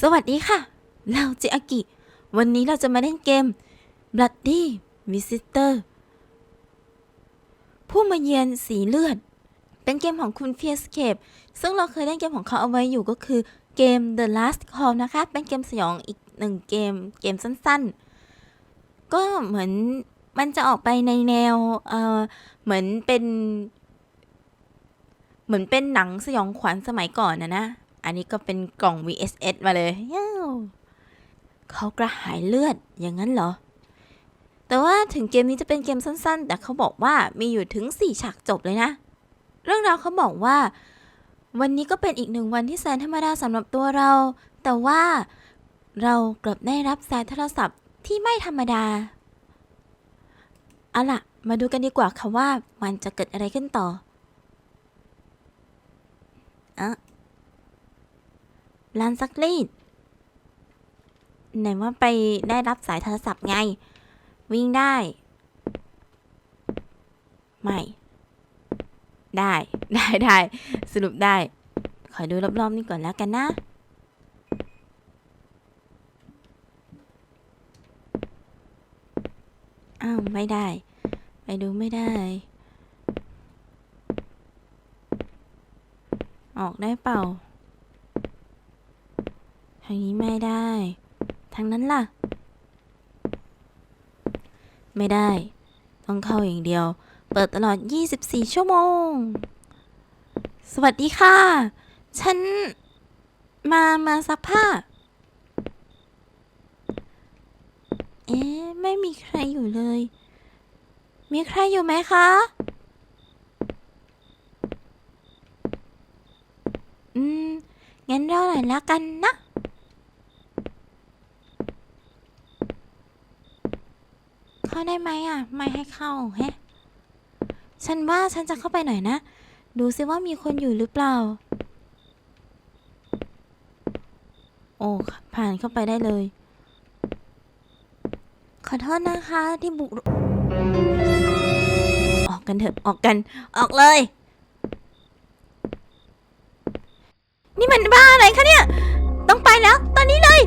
สวัสดีค่ะ เราเจอากิ วันนี้เราจะมาเล่นเกม Bloody Visitor ผู้มาเยือนสีเลือด เป็นเกมของคุณ f i e r s c a p e ซึ่งเราเคยเล่นเกมของเขาเอาไว้อยู่ก็คือเกม The Last Call นะคะ เป็นเกมสยองอีกหนึ่งเกม เกมสั้นๆ ก็เหมือนมันจะออกไปในแนว เออเหมือนเป็น เหมือนเป็นหนังสยองขวัญสมัยก่อนนะนะ อันนี้ก็เป็นกล่อง VSS มาเลยย้าเขากระหายเลือดอย่างนั้นเหรอ แต่ว่าถึงเกมนี้จะเป็นเกมสั้นๆ แต่เขาบอกว่ามีอยู่ถึง 4 ฉากจบเลยนะ เรื่องราวเขาบอกว่า วันนี้ก็เป็นอีกหนึ่งวันที่แสนธรรมดาสำหรับตัวเรา แต่ว่าเรากลับได้รับสายโทรศัพท์ที่ไม่ธรรมดาเอาล่ะ มาดูกันดีกว่าค่ะว่ามันจะเกิดอะไรขึ้นต่ออะ ร้านซักรีดไหนว่าไปได้รับสายโทรศัพท์ไง วิ่งได้ ไม่ ได้ได้ได้สรุปได้ ขอดูรอบๆนี่ก่อนแล้วกันนะอ้าวไม่ได้ ไปดูไม่ได้ ออกได้เปล่า ทางนี้ไม่ได้ ทางนั้นล่ะ ไม่ได้ ต้องเข้าอย่างเดียว เปิดตลอด 24 ชั่วโมง สวัสดีค่ะ ฉัน มา มาซักผ้า เอ๊ะ ไม่มีใครอยู่เลย มีใครอยู่ไหมคะอืม งั้นรอหน่อยละกันนะ เข้าได้ไหมอะ ไม่ให้เข้าแฮะฉันว่าฉันจะเข้าไปหน่อยนะ ดูซิว่ามีคนอยู่หรือเปล่า โอ้ผ่านเข้าไปได้เลย ขอโทษนะคะที่บุก ออกกันเถอะออกกัน ออกเลย นี่มันบ้าอะไรคะเนี่ย ต้องไปแล้ว ตอนนี้เลย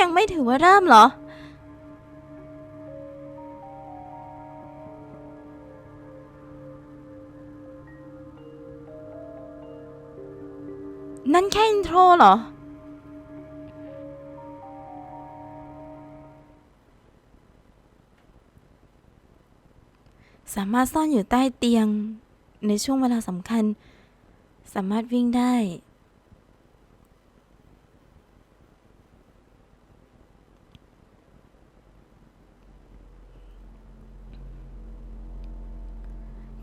ยังไม่ถือว่าเริ่มเหรอ นั่นแค่อินโทรเหรอ สามารถซ่อนอยู่ใต้เตียงในช่วงเวลาสำคัญ สามารถวิ่งได้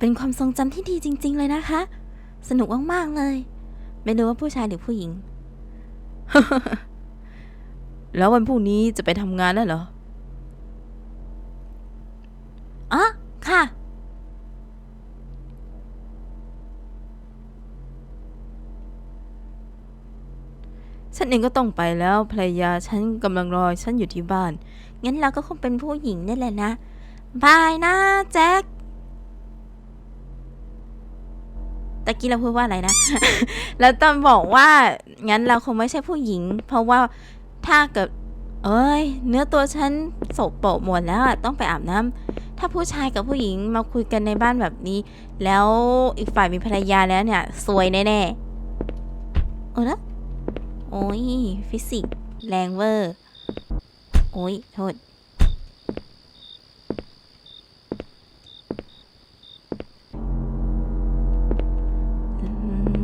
เป็นความทรงจำที่ดีจริง ๆ เลยนะคะ สนุกมาก ๆ เลย ไม่รู้ว่าผู้ชายหรือผู้หญิง แล้ววันพรุ่งนี้จะไปทำงานแล้วเหรออ๋อค่ะ ฉันเองก็ต้องไปแล้วภรรยาฉันกำลังรอฉันอยู่ที่บ้าน งั้นเราก็คงเป็นผู้หญิงนี่แหละนะ บายนะแจ็คะกี้เราพูดว่าอะไรนะ แล้วตอนบอกว่างั้นเราคงไม่ใช่ผู้หญิง เพราะว่าถ้าเกิดเอ้ย เนื้อตัวฉันโสโปะหมดแล้วต้องไปอาบน้ำถ้าผู้ชายกับผู้หญิงมาคุยกันในบ้านแบบนี้ แล้วอีกฝ่ายมีภรรยาแล้วเนี่ยซวยแน่ๆเออนะโอ้ยฟิสิกส์แรงเวอร์ โอ้ยโทษ อื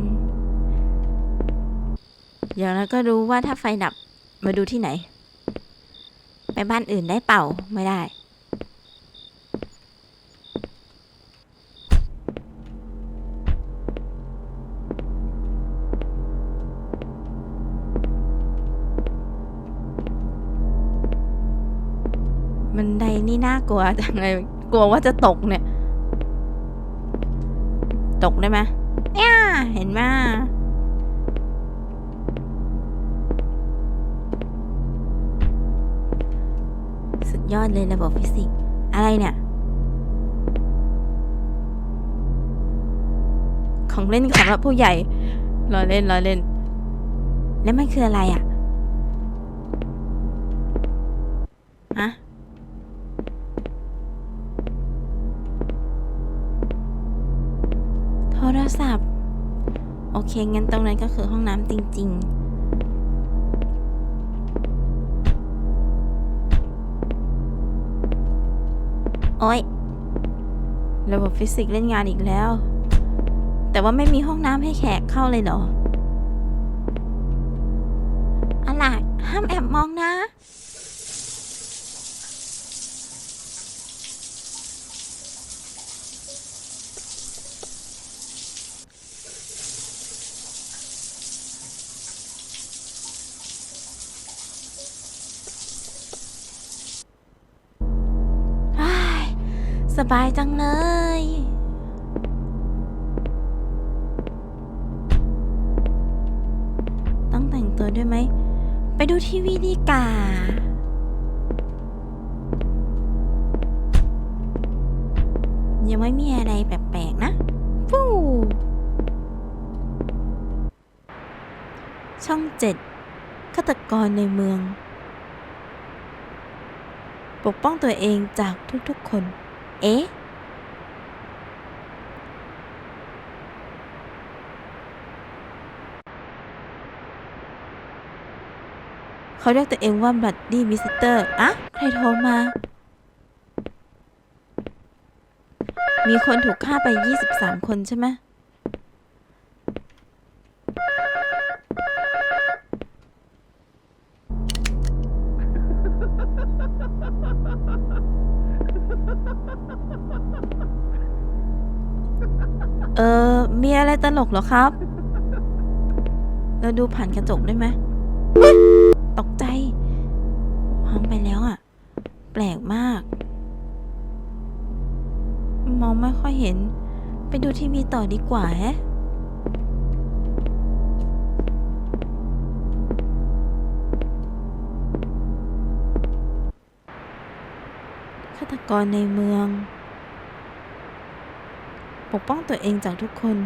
ม อย่างนั้นก็รู้ว่าถ้าไฟดับมาดูที่ไหน ไปบ้านอื่นได้เปล่าไม่ได้ มันไดนี่น่ากลัวจังเลยกลัวว่าจะตกเนี่ย ตกได้ไหมเนี่ยเห็นไหม สุดยอดเลยระบบฟิสิกส์อะไรเนี่ย ของเล่นสำหรับผู้ใหญ่รอเล่นรอเล่น แล้วมันคืออะไรอะฮะโทรศัพท์ โอเค งั้นตรงนั้นก็คือห้องน้ำจริง ๆ โอ้ยระบบฟิสิกส์เล่นงานอีกแล้ว แต่ว่าไม่มีห้องน้ำให้แขกเข้าเลยเหรออะไรห้ามแอบมองนะ อ้าย สบายจังเลย ต้องแต่งตัวด้วยไหม ไปดูทีวีดีกว่ายังไม่มีอะไรแปลกๆนะฟูช่องเจ็ดฆาตกรในเมือง ปกป้องตัวเองจากทุกๆคน เอ๊ะ เขาเรียกตัวเองว่าบัดดี้วิสิเตอร์อะใครโทรมา มีคนถูกฆ่าไป 23 คนใช่ไหม เออ มีอะไรตลกเหรอครับ เราดูผ่านกระจกได้ไหม ตกใจมองไปแล้วอะ่ะ แปลกมาก มองไม่ค่อยเห็น ไปดูทีวีต่อดีกว่าแฮะฆาตกรในเมือง ปกป้องตัวเองจากทุกคน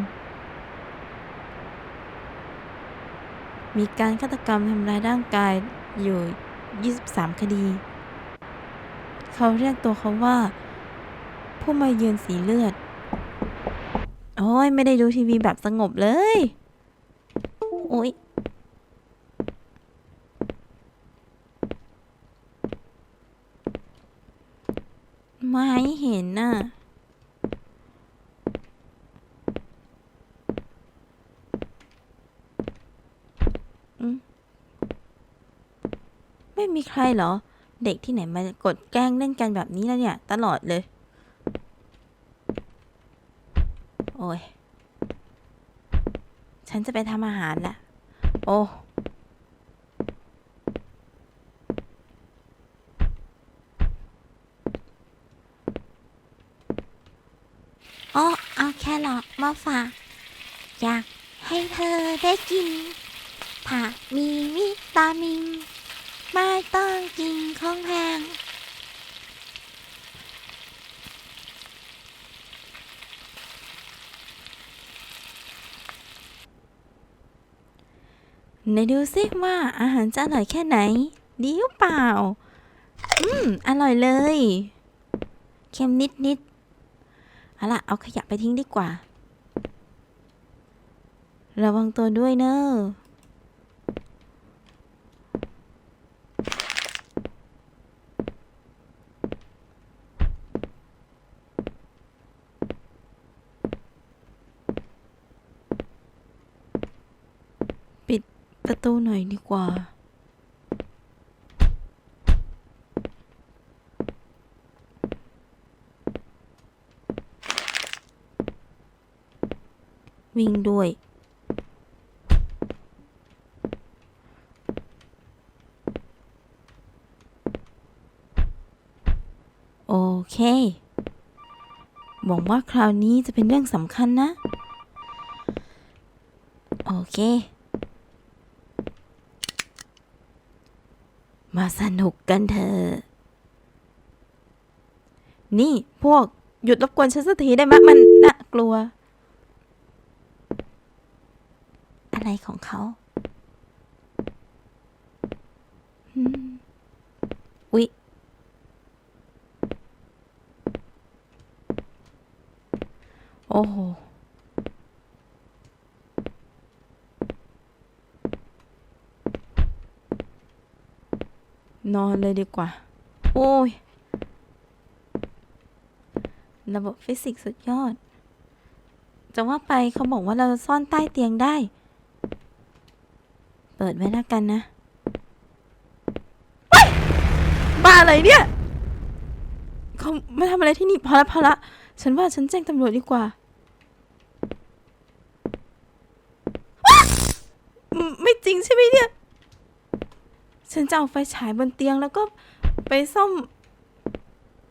มีการฆาตกรรมทำร้ายร่างกายอยู่ 23 คดี เขาเรียกตัวเขาว่า ผู้มาเยือนสีเลือด โอ้ย ไม่ได้ดูทีวีแบบสงบเลย โอ้ยไม่เห็นน่ะ ไมีใครเหรอ เด็กที่ไหนมากดแกล้งเล่นกันแบบนี้แล้วเนี่ย ตลอดเลย โอ้ย ฉันจะไปทำอาหารละ โอ้อ๋อเอาแครอทมาฝาก อยากให้เธอได้กินผักมีวิตามิน ไม่ต้องกินของแพงไหนดูสิว่าอาหารจะอร่อยแค่ไหน ดีหรือเปล่า อืม อร่อยเลย เค็มนิดนิดเอาล่ะ เอาขยะไปทิ้งดีกว่า ระวังตัวด้วยเนอะปิด ประตูหน่อยดีกว่า วิ่งด้วยโอเคหวังว่าคราวนี้จะเป็นเรื่องสำคัญนะ โอเค มาสนุกกันเถอะนี่พวกหยุดรบกวนฉันสักทีได้ไหมมันน่ากลัว อะไรของเขาอุ๊ยโอ้โห นอนเลยดีกว่า โอ้ย ระบบฟิสิกส์สุดยอด จะว่าไปเขาบอกว่าเราซ่อนใต้เตียงได้ เปิดไว้แล้วกันนะบ้าอะไรเนี่ยเขามาทำอะไรที่นี่พอละพอละฉันว่าฉันแจ้งตำรวจดีกว่า ไม่จริงใช่ไหมเนี่ย ฉันจะเอาไฟฉายบนเตียงแล้วก็ไปซ่อม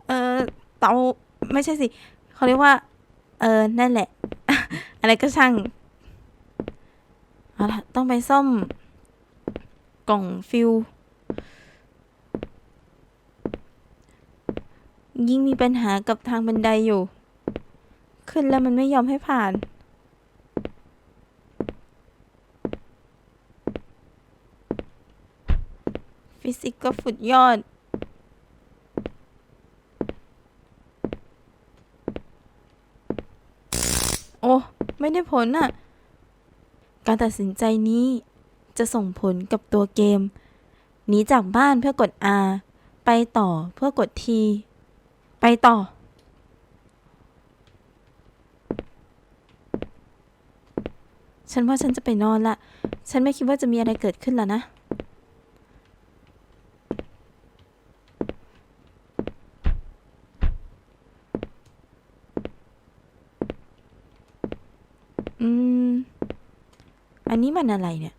เอ่อ เตาไม่ใช่สิ เขาเรียกว่า เออ นั่นแหละ อะไรก็ช่าง เอาละต้องไปซ่อม กล่องฟิว ยิ่งมีปัญหากับทางบันไดอยู่ ขึ้นแล้วมันไม่ยอมให้ผ่าน ฟิสิกส์ก็สุดยอด โอ้ ไม่ได้ผลน่ะ การตัดสินใจนี้จะส่งผลกับตัวเกม หนีจากบ้านเพื่อกด R ไปต่อเพื่อกด T ไปต่อ ฉันว่าฉันจะไปนอนละ ฉันไม่คิดว่าจะมีอะไรเกิดขึ้นแล้วนะ อืม อันนี้มันอะไรเนี่ย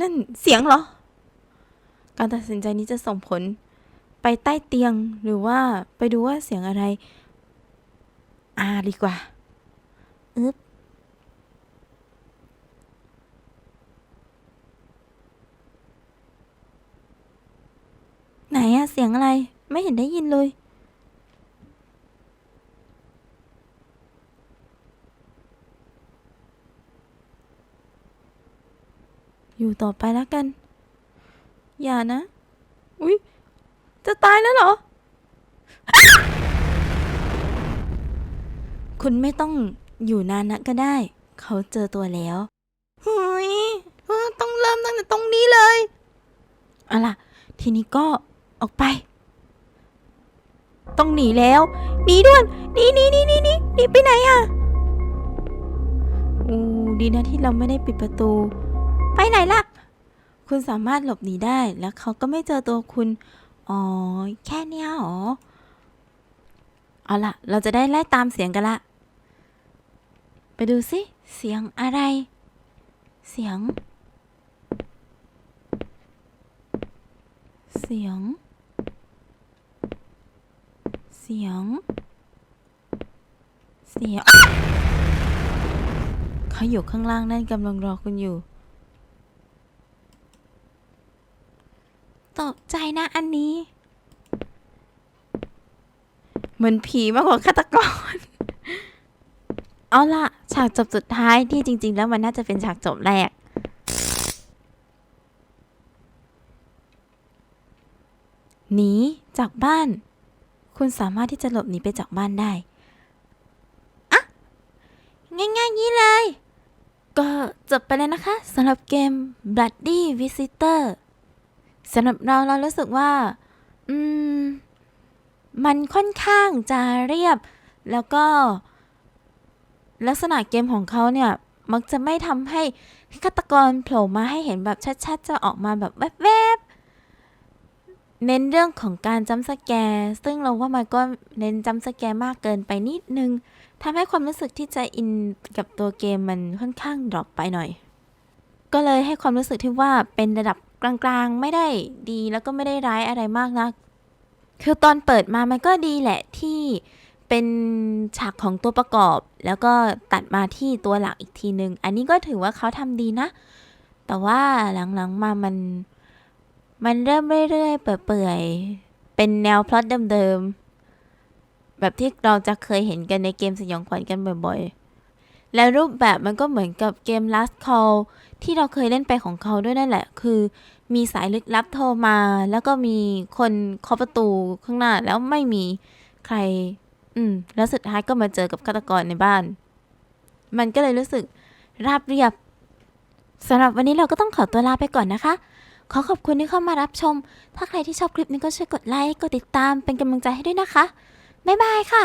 นั่นเสียงเหรอ การตัดสินใจนี้จะส่งผลไปใต้เตียงหรือว่าไปดูว่าเสียงอะไรอ่าดีกว่า อึ๊บ ไหนอะเสียงอะไรไม่เห็นได้ยินเลย อยู่ต่อไปแล้วกัน อย่านะ อุ๊ย จะตายแล้วเหรอ คุณไม่ต้องอยู่นานนะก็ได้ เขาเจอตัวแล้วเฮ้ยเออต้องเริ่มตั้งแต่ตรงนี้เลยเอาล่ะ ทีนี้ก็ ออกไป ต้องหนีแล้วหนีด่วนหนีหนีหนีหนีหนีหนีไปไหนอะอู้ดีนะที่เราไม่ได้ปิดประตู ไปไหนล่ะ คุณสามารถหลบหนีได้แล้วเขาก็ไม่เจอตัวคุณ อ๋อ แค่เนี้ยหรอ เอาล่ะ เราจะได้ไล่ตามเสียงกันละ ไปดูสิ เสียงอะไร เสียง เสียง สียง เสียงเขาอยู่ข้างล่างนั่นกำลังรอคุณอยู่ ตกใจนะอันนี้ เหมือนผีมากกว่าฆาตกร เอาล่ะ ฉากจบสุดท้ายที่จริง ๆ แล้วมันน่าจะเป็นฉากจบแรกหนีจากบ้าน คุณสามารถที่จะหลบหนีไปจากบ้านได้อะง่ายๆงี้เลย ก็จบไปแล้วนะคะสำหรับเกม Bloody Visitor สำหรับเราเรารู้สึกว่า อืม มันค่อนข้างจะเรียบ แล้วก็ ลักษณะเกมของเขาเนี่ย มักจะไม่ทำให้ฆาตกรโผล่มาให้เห็นแบบชัดๆ จะออกมาแบบแวบๆ เน้นเรื่องของการจำสแกร์ซึ่งเราว่ามันก็เน้นจำสแกร์มากเกินไปนิดนึงทำให้ความรู้สึกที่จะอินกับตัวเกมมันค่อนข้างดรอปไปหน่อย ก็เลยให้ความรู้สึกที่ว่าเป็นระดับกลางๆ ไม่ได้ดีแล้วก็ไม่ได้ร้ายอะไรมากนัก คือตอนเปิดมามันก็ดีแหละที่เป็นฉากของตัวประกอบ แล้วก็ตัดมาที่ตัวหลักอีกทีนึง อันนี้ก็ถือว่าเขาทำดีนะ แต่ว่าหลังๆมามัน มันเริ่มเรื่อยๆ เปื่อยๆ เป็นแนวพล็อตเดิมๆ แบบที่เราจะเคยเห็นกันในเกมสยองขวัญกันบ่อยๆ แล้วรูปแบบมันก็เหมือนกับเกม Last Call ที่เราเคยเล่นไปของเขาด้วยนั่นแหละ คือมีสายลึกลับโทรมา แล้วก็มีคนเคาะประตูข้างหน้าแล้วไม่มีใคร อืม แล้วสุดท้ายก็มาเจอกับฆาตกรในบ้าน มันก็เลยรู้สึกราบเรียบสำหรับวันนี้เราก็ต้องขอตัวลาไปก่อนนะคะ ขอขอบคุณที่เข้ามารับชม ถ้าใครที่ชอบคลิปนี้ก็ช่วยกดไลค์ กดติดตามเป็นกำลังใจให้ด้วยนะคะ บ๊ายบายค่ะ